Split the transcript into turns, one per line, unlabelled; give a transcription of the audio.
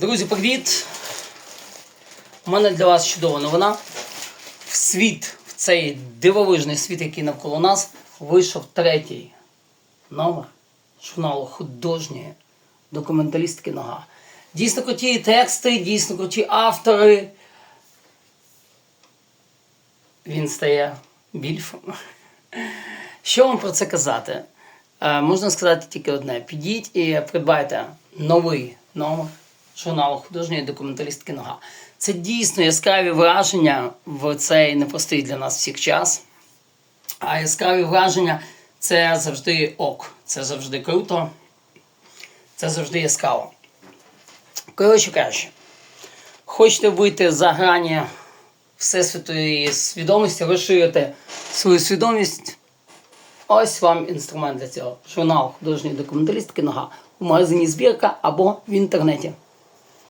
Друзі, привіт! У мене для вас чудова новина. В світ, в цей дивовижний світ, який навколо нас, вийшов третій номер журналу художньої документалістики нога. Дійсно круті тексти, дійсно круті автори. Він стає більшим. Що вам про це казати? Е, можна сказати тільки одне: підіть і придбайте новий номер журналу художньої документалістики нога. Це дійсно яскраві враження в цей непростий для нас всіх час. А яскраві враження це завжди ок, це завжди круто, це завжди яскраво. Коротше кажучи, хочете вийти за грані всесвітої свідомості, розширити свою свідомість. Ось вам інструмент для цього. Журнал художньої документалістики нога у магазині збірка або в інтернеті.